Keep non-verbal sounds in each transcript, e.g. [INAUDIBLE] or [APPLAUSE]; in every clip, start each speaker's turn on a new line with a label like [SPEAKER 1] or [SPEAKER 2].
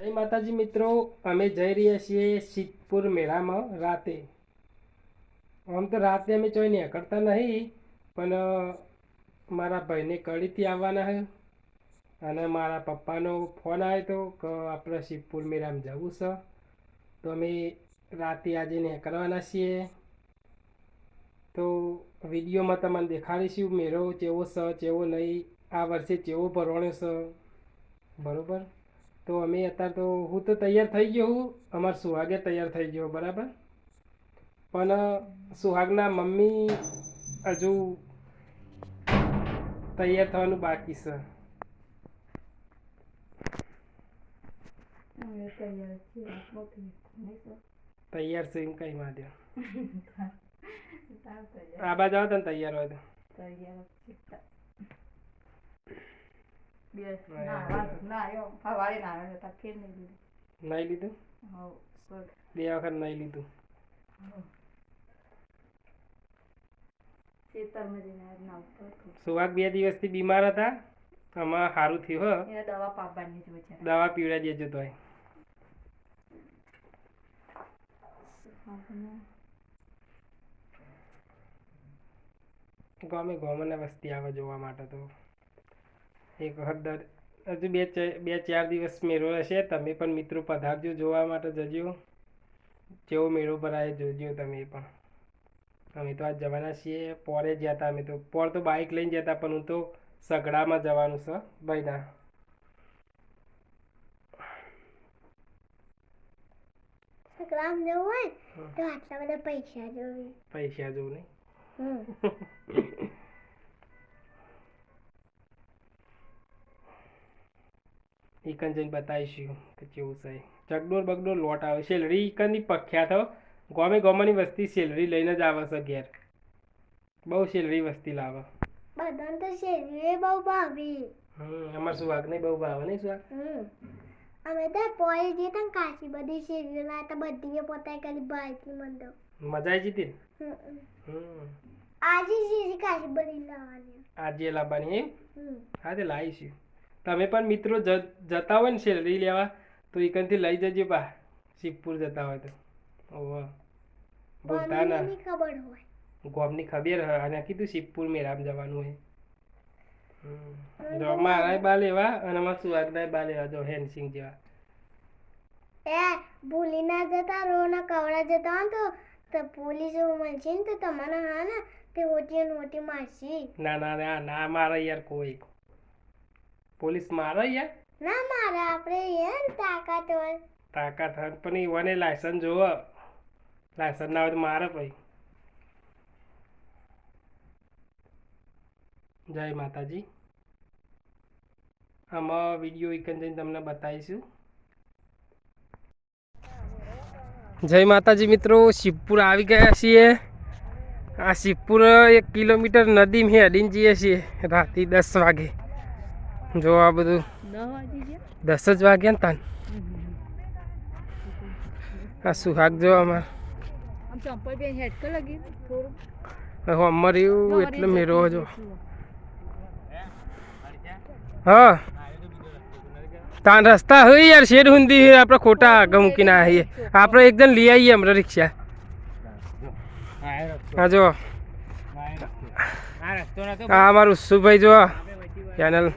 [SPEAKER 1] જય માતાજી મિત્રો, અમે જઈ રહ્યા છીએ સિદ્ધપુર મેળામાં રાતે. આમ તો રાતે અમે ચોઈ નીકળતા નહીં, પણ મારા ભાઈને કડીથી આવવાના છે અને મારા પપ્પાનો ફોન આવ્યો હતો કે આપણે સિદ્ધપુર મેળામાં જવું છે. તો અમે રાતે આજે નીકળવાના છીએ. તો વિડીયોમાં તમને દેખાડીશું, મેળો ચેવો છે ચેવો નહીં, આ વર્ષે ચેવો ભરવાનો છે. બરોબર? તો અમે અત્યારે તો હું તો તૈયાર થઈ ગયો હું. અમાર સુહાગે તૈયાર થઈ ગયો બરાબર? પણ સુહાગના મમ્મી હજુ તૈયાર થવાનું બાકી છે.
[SPEAKER 2] તૈયાર
[SPEAKER 1] છે એમ કઈ
[SPEAKER 2] માં [LAUGHS] તૈયાર
[SPEAKER 1] આ બાજુ આવો તને તૈયાર હોય તો.
[SPEAKER 2] તૈયાર છે. બે ના ફેર નહીં લીધું
[SPEAKER 1] નહીં લીધું
[SPEAKER 2] હવ
[SPEAKER 1] બે વખત નહીં લીધું સુહાગ બે દિવસથી બીમાર હતા આમાં સારું થયું હો
[SPEAKER 2] દવા પાપવાની જ
[SPEAKER 1] દવા પીવડાવી દેજો તોય ગમે ગમે વસ્તી આવે જોવા માટે તો એક વખત દર હજુ બે બે ચાર દિવસ મેળો હશે. તમે પણ મિત્રો પધારજો જોવા માટે જજો. જેવો મેળો ભરાય જોજો તમે પણ. અમે તો આજ જવાના છીએ. પોરે ગયા હતા અમે તો. પોર તો બાઇક લઈને જતા પણ હું તો સગડામાં જવાનું છે ભાઈના.
[SPEAKER 3] ગ્રામ જવું હોય તો આટલા બધા પૈસા જોવે
[SPEAKER 1] પૈસા જોઉં નહીં. [LAUGHS] ઈકન જઈને બતાવીશું કે કેવું છે. ચકડોર બગડોર લોટ આવે. સેલરી ઈકનની પખ્યા તો ગોમે ગોમાની વસ્તી સેલરી લઈને જ આવે છે ઘેર. બહુ સેલરી વસ્તી લાવે.
[SPEAKER 3] બધાને તો શેરીએ બહુ ભાવી.
[SPEAKER 1] હમ અમાર સુહાગ નહીં બહુ ભાવે નહીં સુહાગ?
[SPEAKER 3] અમે તો પોઈ જે તને કાશી બધી શેરીઓ તો બધી પોતા કરી ભાઈથી મંદો
[SPEAKER 1] મજા આવી જતી
[SPEAKER 3] હમ આજે શેરી કાશી બધી લાવવાની.
[SPEAKER 1] આજે લાવવાની હા તે લાવીશું. તમે પણ મિત્રો જતા હોય ને સેલરી લેવા તો એકનથી લઈ જજો પા શિવપુર જતા હોય તો. ઓહો. ના
[SPEAKER 3] ખબર હોય.
[SPEAKER 1] ગોમની ખબર હ અને કીધું શિવપુર મેરામ જવાનું હોય જો મારા બા લેવા અને અમારા સુહાગના બા લેવા જો હેનસિંગ જેવા.
[SPEAKER 3] એ ભૂલી ના જતા રો ના કવડા જતા હોય તો તો પોલીસ મળશે ને તો તમારા હા ને તે ઓટી ઓટી મારશી.
[SPEAKER 1] ના ના ના ના મારા યાર કોઈ પોલીસ મારે યાર?
[SPEAKER 3] ના મારે આપણે યાર તાકાત હોય.
[SPEAKER 1] તાકાત હોય પણ ઈવાને લાયસન્સ જોવો. લાયસન્સ ના હોય તો મારે ભાઈ. જય માતાજી. આમાં વીડિયો એકન જઈને તમને બતાવીશું. જય માતાજી મિત્રો શિવપુર આવી ગયા છીએ. આ શિવપુર એક કિલોમીટર નદીમાં હેડીને જઈએ છીએ. રાતે દસ વાગે. જો આ બધું
[SPEAKER 2] દવા વાગી ગયા?
[SPEAKER 1] દસ જ વાગ્યા ને તાન. આ સુહાગ જો અમાર.
[SPEAKER 2] આમ
[SPEAKER 1] અમર એવું એટલે મેરો જો હા. તાન રસ્તા હોય યાર શેર હુંદી હે આપણે ખોટા આગળ મૂકીને આવીએ આપણે એક જણ લઈ આવીએ હમણાં રિક્ષા. હા જો. હા અમારું સુભાઈ જો ચેનલ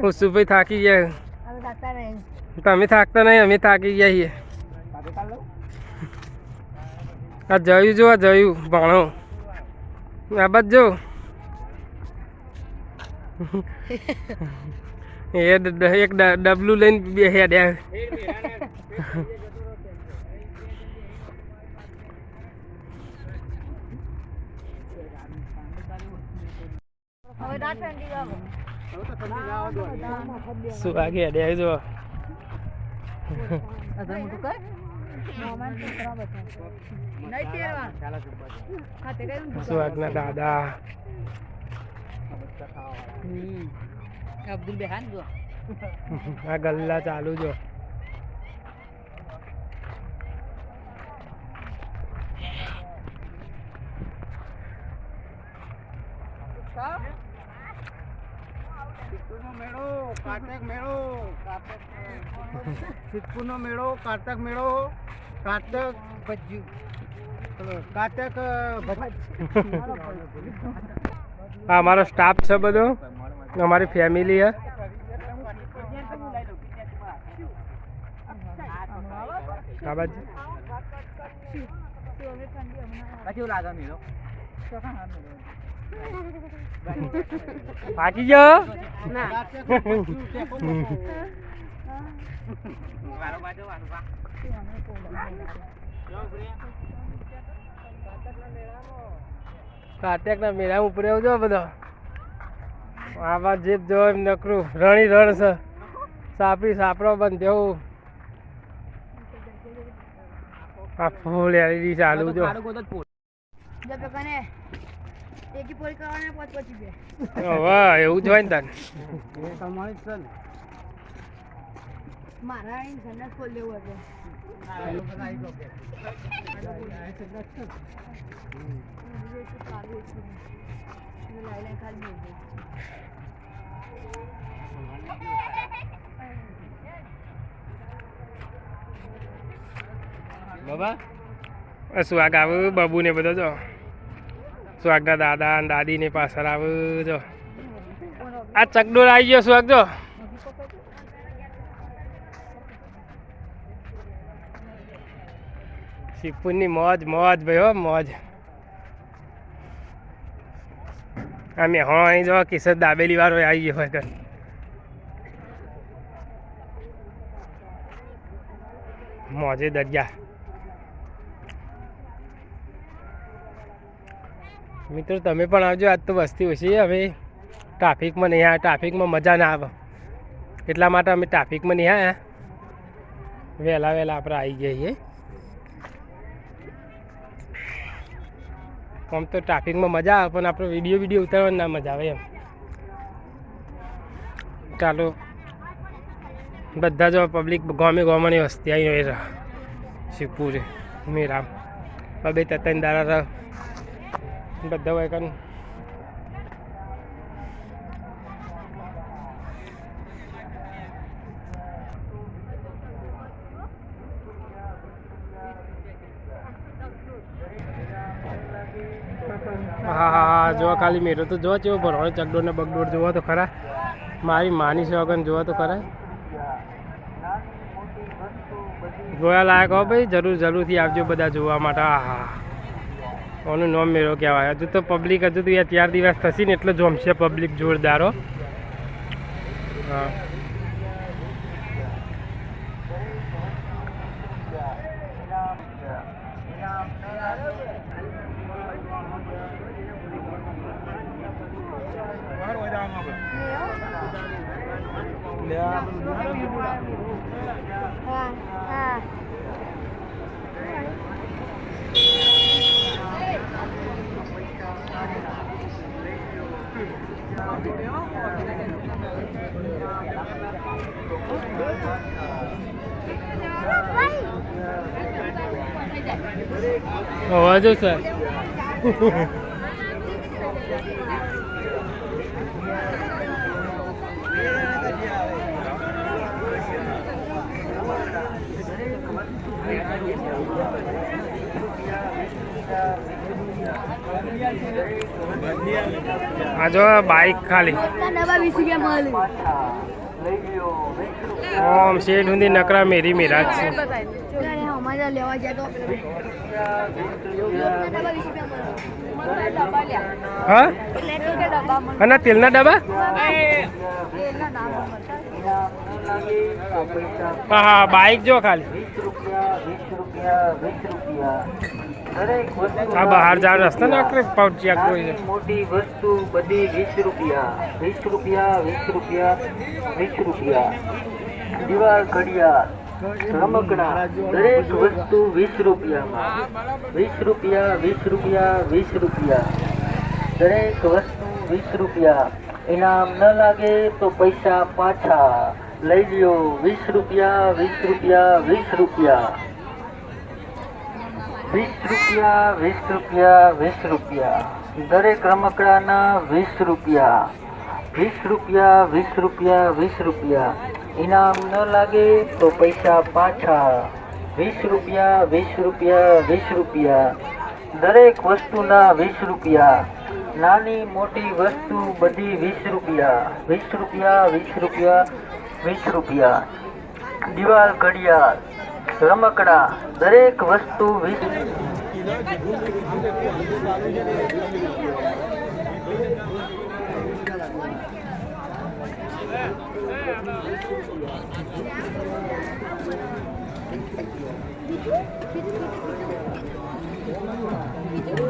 [SPEAKER 1] ઉસ્સુભાઈ થાકી ગયા
[SPEAKER 2] હવે દાતા નહીં
[SPEAKER 1] તમે થાકતા નહીં અમે થાકી ગયા છીએ આ જયું જો આ જયું ભણો આ બાદ જો એ ડ- ડ- એક ડ- ડબલું લઈને બે હેડ્યા
[SPEAKER 2] હવે ના ઠંડી લાવો
[SPEAKER 1] શું વાગે જો.
[SPEAKER 2] તેરવા ખાતે કઈ
[SPEAKER 1] શું દાદા?
[SPEAKER 2] જો
[SPEAKER 1] આ ગલ્લા ચાલુ જો.
[SPEAKER 4] મેળો કારતક મેળો સિદ્ધપુરનો મેળો કારતક મેળો કારતક ભજ્યું કારતક
[SPEAKER 1] આ અમારો સ્ટાફ છે બધો અમારી ફેમિલી છે આ બાજુ
[SPEAKER 4] કેવું લાગે મેળો
[SPEAKER 1] પાકી ગયો?
[SPEAKER 4] કાર્તિક.
[SPEAKER 1] કાટેકના મેળા ઉપર આવજો બધો. આવા જીપ જો એમ નકરું. રણી રણ છે. સાપડી સાપડો બંધ જેવું આ ફૂલ એલઈડી ચાલુ જો
[SPEAKER 2] એકી પોરી કરવાના પાંચ પછી બે.
[SPEAKER 1] હવે એવું જ હોય ને તને.
[SPEAKER 4] એ તમારી છે ને.
[SPEAKER 2] મારા અહીં સંડાસ ખોલ દેવું હતું
[SPEAKER 4] આ
[SPEAKER 1] બાબા આવે બાબુ ને બધો જો? સ્વાગના દાદા અને દાદીની પાછળ આવજો આ ચકડોળ આવી ગયો સ્વાગ જો. શિવપુરની મોજ મોજ ભાઈ, હો, મોજ. અમે હો, અહીં જો કિશોર દાબેલી વાળો આવી ગયો હોય કર મોજે દરિયા. મિત્રો, તમે પણ આવજો. આજ તો વસ્તી ઓછી હવે ટ્રાફિકમાં નહીં આવ્યા. ટ્રાફિકમાં મજા ના આવે. એટલા માટે અમે ટ્રાફિકમાં નહીં આવ્યા. વહેલા વહેલા આપણે આવી ગયા છીએ. આમ તો ટ્રાફિકમાં મજા આવે, પણ આપણે વીડિયો વીડિયો ઉતારવાની ના મજા આવે એમ. ચાલો. બધા જો પબ્લિક ગોમે ગોમાની વસ્તી આવી હોય શિવપુરે, મેરામ. બબે તતન દારા બધા હોય કન. હા હા હા જો ખાલી મેરો તો જો ચેવો ભરવાનો ચકડોળ ને બગડોળ જોવો તો ખરા. મારી માની વગર જોવો તો ખરા. જોયા લાયક હો ભાઈ, જરૂર, જરૂરથી આવજો બધા જોવા માટે. હા હા ઓનું નોમ મેળો કહેવાય. હજુ તો પબ્લિક હજુ તો ચાર દિવસ થશે ને, એટલે જોમશે પબ્લિક જોરદારો. હા
[SPEAKER 3] હા
[SPEAKER 1] અવાજો સર આ જો બાઈક ખાલી.
[SPEAKER 2] વીસ રૂપિયા
[SPEAKER 1] ઓમ, શેઠ હુંદી નકરા મેરી મેરા છે.
[SPEAKER 2] ત્યારે અમારે લેવા ડબ્બા? વીસ રૂપિયા લ્યા
[SPEAKER 1] હા,
[SPEAKER 2] બાઈક જો ખાલી. મળે
[SPEAKER 1] અને તેલના ડબ્બા
[SPEAKER 2] એના
[SPEAKER 1] જો આ બહાર જવાનો રસ્તા ના કરે પહોંચ્યા કોઈ
[SPEAKER 5] મોટી વસ્તુ બધી વીસ રૂપિયા વીસ રૂપિયા વીસ રૂપિયા વીસ રૂપિયા. દિવાલ ઘડિયાળ રમકડા દરેક વસ્તુ વીસ રૂપિયામાં. વીસ રૂપિયા વીસ રૂપિયા વીસ રૂપિયા. દરેક વસ્તુ વીસ રૂપિયા. ઇનામ ન લાગે તો પૈસા પાછા લઈ લ્યો. વીસ રૂપિયા વીસ રૂપિયા વીસ રૂપિયા. વીસ રૂપિયા વીસ રૂપિયા વીસ રૂપિયા. દરેક રમકડાના વીસ રૂપિયા. વીસ રૂપિયા વીસ રૂપિયા વીસ રૂપિયા. ઇનામ ન લાગે તો પૈસા પાછા. વીસ રૂપિયા વીસ રૂપિયા વીસ રૂપિયા. દરેક વસ્તુના વીસ રૂપિયા. નાની મોટી વસ્તુ બધી વીસ રૂપિયા. વીસ રૂપિયા વીસ રૂપિયા વીસ રૂપિયા. દિવાલ ઘડિયાળ. રમકડા દરેક વસ્તુ Thank
[SPEAKER 2] કોઈ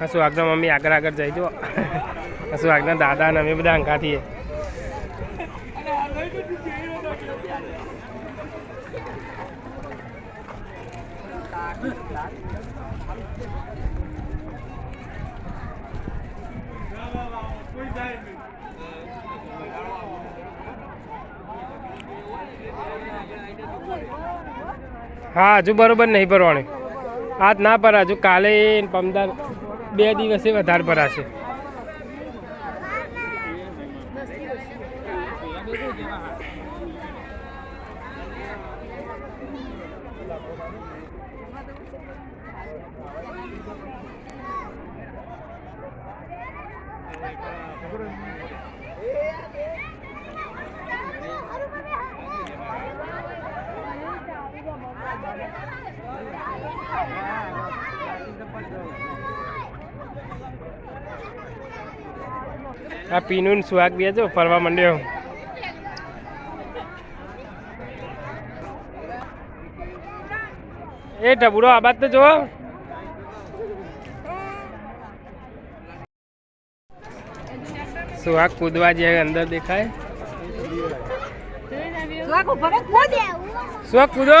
[SPEAKER 1] હસુ આગના મમ્મી આગળ આગળ જઈ જો હસુ આગળ દાદા ને અમે બધા અંગાથી. હા, હજુ બરોબર નહીં ભરવાની. આજ ના ભરા હજુ કાલે પમદાર બે દિવસે વધારે ભરાશે. આ પીનું સુહાગ બે જો ફરવા માંડ્યો. એ ઢબુડો આ બાદ તો જો સુહાગ કૂદવા જે અંદર દેખાય. સુહાગ કૂદો.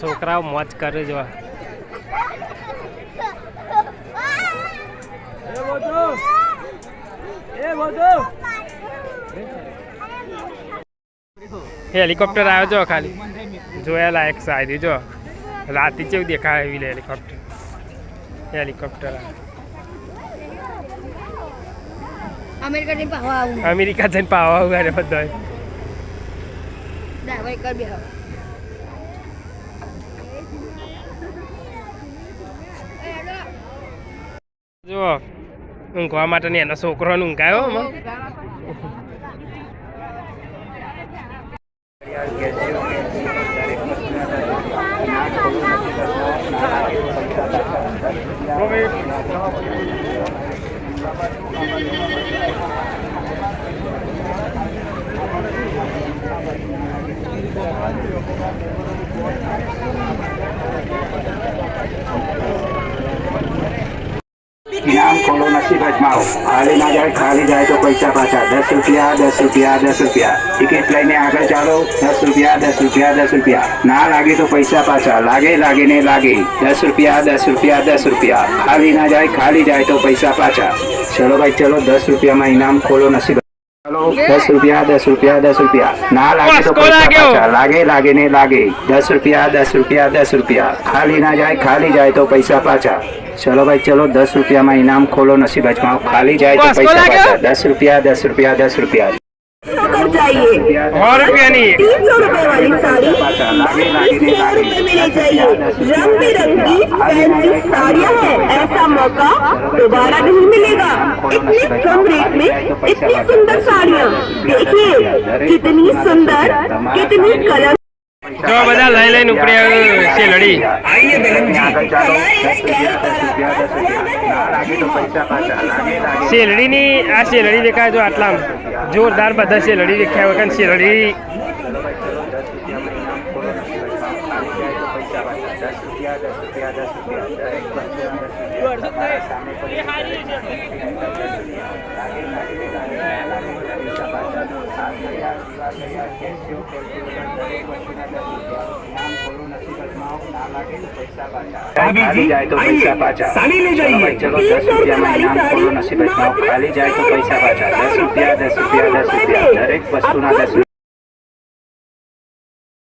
[SPEAKER 1] છોકરાઓ મોજ કરે જો હેલિકોપ્ટર આવ્યો જો ખાલી. જોયા એક સારી જો. રાતે કેવું દેખાય એવી હેલિકોપ્ટર. હેલિકોપ્ટર
[SPEAKER 2] અમેરિકા જઈને પાવા આવું.
[SPEAKER 1] અમેરિકા જઈને પાવા આવું બધો
[SPEAKER 2] ડ્રાઈવર કર બે
[SPEAKER 1] જો ઊંઘવા માટે ને એનો છોકરો ઊંઘાયો આમાં
[SPEAKER 6] ખોલો ખાલી ના જાય, ખાલી જાય તો પૈસા પાછા. દસ રૂપિયા દસ રૂપિયા દસ રૂપિયા. ટિકિટ લઈને આગળ ચાલો. દસ રૂપિયા દસ રૂપિયા દસ રૂપિયા. ના લાગે તો પૈસા પાછા. લાગે લાગે ને લાગે. દસ રૂપિયા દસ રૂપિયા દસ રૂપિયા. ખાલી ના જાય, ખાલી જાય તો પૈસા પાછા. ચલો ભાઈ, ચલો. દસ રૂપિયામાં ઇનામ ખોલો, નસીબ દસ રૂપિયા દસ રૂપિયા દસ રૂપિયા. ના લાગે તો પૈસા પાછા. લાગે લાગે ને લાગે. દસ રૂપિયા દસ રૂપિયા દસ રૂપિયા. ખાલી ના જાય ખાલી જાય તો પૈસા પાછા. ચલો ભાઈ ચલો દસ રૂપિયામાં ઇનામ ખોલો નસીબ અજમાવો. ખાલી જાય તો પૈસા પાછા. દસ રૂપિયા દસ રૂપિયા દસ રૂપિયા.
[SPEAKER 7] सौ कर
[SPEAKER 1] चाहिए और
[SPEAKER 7] तीन सौ रूपए वाली साड़ी तेरह रूपए में ले जाइए रंग बिरंगी फैंसी साड़ियाँ है। ऐसा मौका दोबारा नहीं मिलेगा। इतने कम रेट में इतनी सुंदर साड़ियाँ। देखिए कितनी सुंदर कितनी कलर
[SPEAKER 1] જો બધા લઈ લઈને ઉપડ્યા છે લડી શેલડીની આ શેલડી દેખાય જો આટલા જોરદાર બધા શેલડી દેખાય વખત શેલડી.
[SPEAKER 6] દસ રૂપિયા દસ રૂપિયા દસ રૂપિયા દરેક વસ્તુના દસ રૂપિયા સામે પડી ખાલી જાય તો પૈસા પાછા ચલો દસ રૂપિયામાં ઇનામ ખોલો નસીબ ખાલી જાય તો પૈસા પાછા દસ રૂપિયા દસ રૂપિયા દસ રૂપિયા દરેક વસ્તુના દસ રૂપિયા